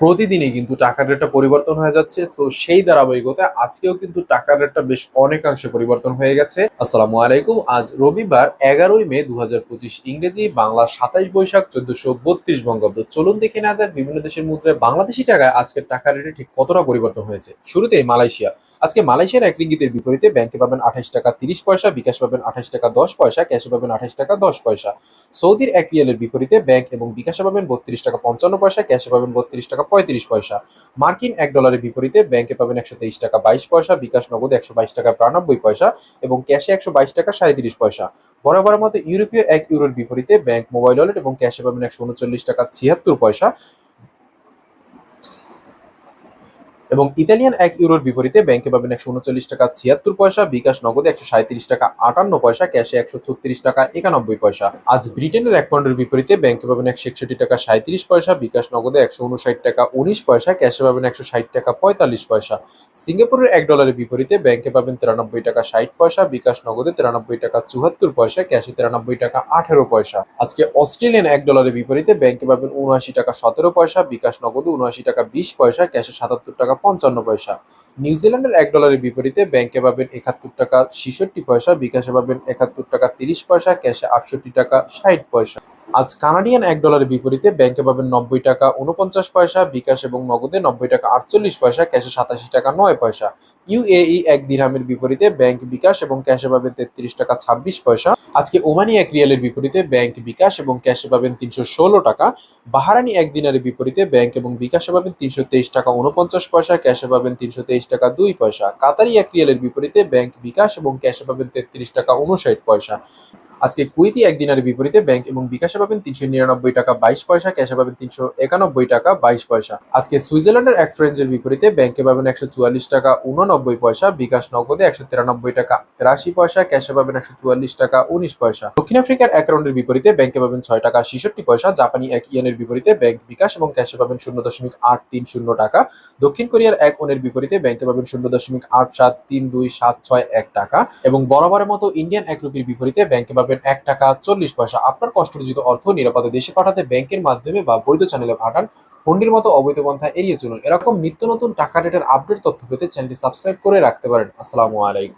প্রতিদিনই কিন্তু টাকার রেটটা পরিবর্তন হয়ে যাচ্ছে। তো সেই ধারাবাহিকতায় আজকেও কিন্তু টাকার রেটটা বেশ অনেকাংশে পরিবর্তন হয়ে গেছে। আসসালামু আলাইকুম। আজ রবিবার, এগারোই মে দু হাজার পঁচিশ ইংরেজি বাংলা সাতাইশ বৈশাখ চোদ্দশো বত্রিশ বঙ্গাব্দ। চলুন দেখে নেওয়া যাক বিভিন্ন দেশের মুদ্রায় বাংলাদেশি টাকায় আজকের টাকার রেটে ঠিক কতটা পরিবর্তন হয়েছে। শুরুতেই মালয়েশিয়া। আজকে মালয়েশিয়ার এক রিঙ্গিতের বিপরীতে ব্যাংকে পাবেন আঠাশ টাকা তিরিশ পয়সা, বিকাশ পাবেন আঠাশ টাকা দশ পয়সা ক্যাশে পাবেন আঠাশ টাকা দশ পয়সা। সৌদির এক রিয়ালের বিপরীতে ব্যাংক এবং বিকাশে পাবেন বত্রিশ টাকা পঞ্চান্ন পয়সা ক্যাশে পাবেন বত্রিশ টাকা পঁয়ত্রিশ পয়সা। মার্কিন এক ডলারের বিপরীতে ব্যাংকে পাবেন একশো তেইশ টাকা বাইশ পয়সা, বিকাশ নগদ একশো বাইশ টাকা বিরানব্বই পয়সা এবং ক্যাশে একশো বাইশ টাকা সাঁত্রিশ পয়সা। বরাবর মতো ইউরোপীয় এক ইউরোর বিপরীতে ব্যাংক মোবাইল ওয়ালেট এবং ক্যাশে পাবেন একশো উনচল্লিশ টাকা ছিয়াত্তর পয়সা এবং ইতালিয়ান এক ইউরোর বিপরীতে ব্যাংকে পাবেন একশো উনচল্লিশ টাকা ছিয়াত্তর পয়সা, বিকাশ নগদে একশো সাঁত্রিশ টাকা, আটান্ন পয়সা, ক্যাশে একশো ছত্রিশ টাকা, একানব্বই পয়সা। আজ ব্রিটেনের এক পাউন্ডের বিপরীতে ব্যাংকে পাবেন একশো একষট্টি টাকা সাঁত্রিশ পয়সা, বিকাশ নগদে একশো উনষাট টাকা, উনিশ পয়সা, ক্যাশে পাবেন একশো ষাট টাকা, পঁয়তাল্লিশ পয়সা। সিঙ্গাপুরের এক ডলারের বিপরীতে ব্যাংকে পাবেন তিরানব্বই টাকা, ষাট পয়সা, বিকাশ নগদে তিরানব্বই টাকা, চুয়াত্তর পয়সা, ক্যাশে তিরানব্বই টাকা, আঠেরো পয়সা। আজকে অস্ট্রেলিয়ান এক ডলারের বিপরীতে ব্যাংকে পাবেন উনআশি টাকা, সতেরো পয়সা, বিকাশ নগদে উনআশি টাকা, বিশ পয়সা, ক্যাশে সাতাত্তর টাকা পঞ্চান্ন পয়সা। নিউজিল্যান্ডের এক ডলারের বিপরীতে ব্যাংকে পাবেন একাত্তর টাকা ছিষট্টি পয়সা, বিকাশে পাবেন একাত্তর টাকা তিরিশ পয়সা, ক্যাশে আটষট্টি টাকা ষাট পয়সা। আজ কানাডিয়ান এক ডলারের বিপরীতে ব্যাংকে পাবেন নব্বই টাকা উনপঞ্চাশ পয়সা, বিকাশ এবং নগদে নব্বই টাকা আটচল্লিশ পয়সা, ক্যাশে সাতাশি টাকা নয় পয়সা। ইউএই এক দিরহামের বিপরীতে ব্যাংক বিকাশ এবং ক্যাশে পাবেন তেত্রিশ টাকা ছাব্বিশ পয়সা। আজকে ওমানি এক রিয়ালের বিপরীতে ব্যাংক বিকাশ এবং ক্যাশে পাবেন তিনশো ষোলো টাকা। বাহারানি এক দিনারের বিপরীতে ব্যাংক এবং বিকাশে পাবেন তিনশো তেইশ টাকা উনপঞ্চাশ পয়সা, ক্যাশে পাবেন তিনশো তেইশ টাকা দুই পয়সা। কাতারি এক রিয়ালের বিপরীতে ব্যাংক বিকাশ এবং ক্যাশে পাবেন তেত্রিশ টাকা উনষাট পয়সা। আজকে কুইতি একদিনের বিপরীতে ব্যাংক এবং বিকাশে পাবেন তিনশো নিরানব্বই টাকা, বাইশ পয়সা, ক্যাশে পাবেন তিনশো একানব্বই টাকা, বাইশ পয়সা। আজকে সুইজারল্যান্ডের এক ফ্রেঞ্জের বিপরীতে ব্যাংকে পাবেন একশো চুয়াল্লিশ টাকা, উননব্বই পয়সা, বিকাশ নগদে একশো তিরানব্বই টাকা, তেরাশি পয়সা, ক্যাশে পাবেন একশো চুয়াল্লিশ টাকা, উনিশ পয়সা। দক্ষিণ আফ্রিকার এক রাউন্ডের বিপরীতে ব্যাংকে পাবেন ছয় টাকা, ছিষট্টি পয়সা, জাপানি এক ইয়েনের বিপরীতে ব্যাংক বিকাশ এবং ক্যাশে পাবেন শূন্য দশমিক আট তিন শূন্য টাকা। দক্ষিণ কোরিয়ার এক ওনের বিপরীতে ব্যাংকে পাবেন শূন্য দশমিক আট সাত তিন দুই সাত ছয় এক টাকা। এবং বরাবরের মতো ইন্ডিয়ান এক রুপির বিপরীতে ব্যাংকে পাবেন এক টাকা চল্লিশ পয়সা। আপনার কষ্টার্জিত অর্থ নিরাপদে দেশে পাঠাতে ব্যাংকের মাধ্যমে বা বৈধ চ্যানেলে পাঠান। হুন্ডির মতো অবৈধ পন্থা এড়িয়ে চলুন। এরকম নিত্য নতুন টাকা রেটের আপডেট তথ্য পেতে চ্যানেলটি সাবস্ক্রাইব করে রাখতে পারেন। আসসালামু আলাইকুম।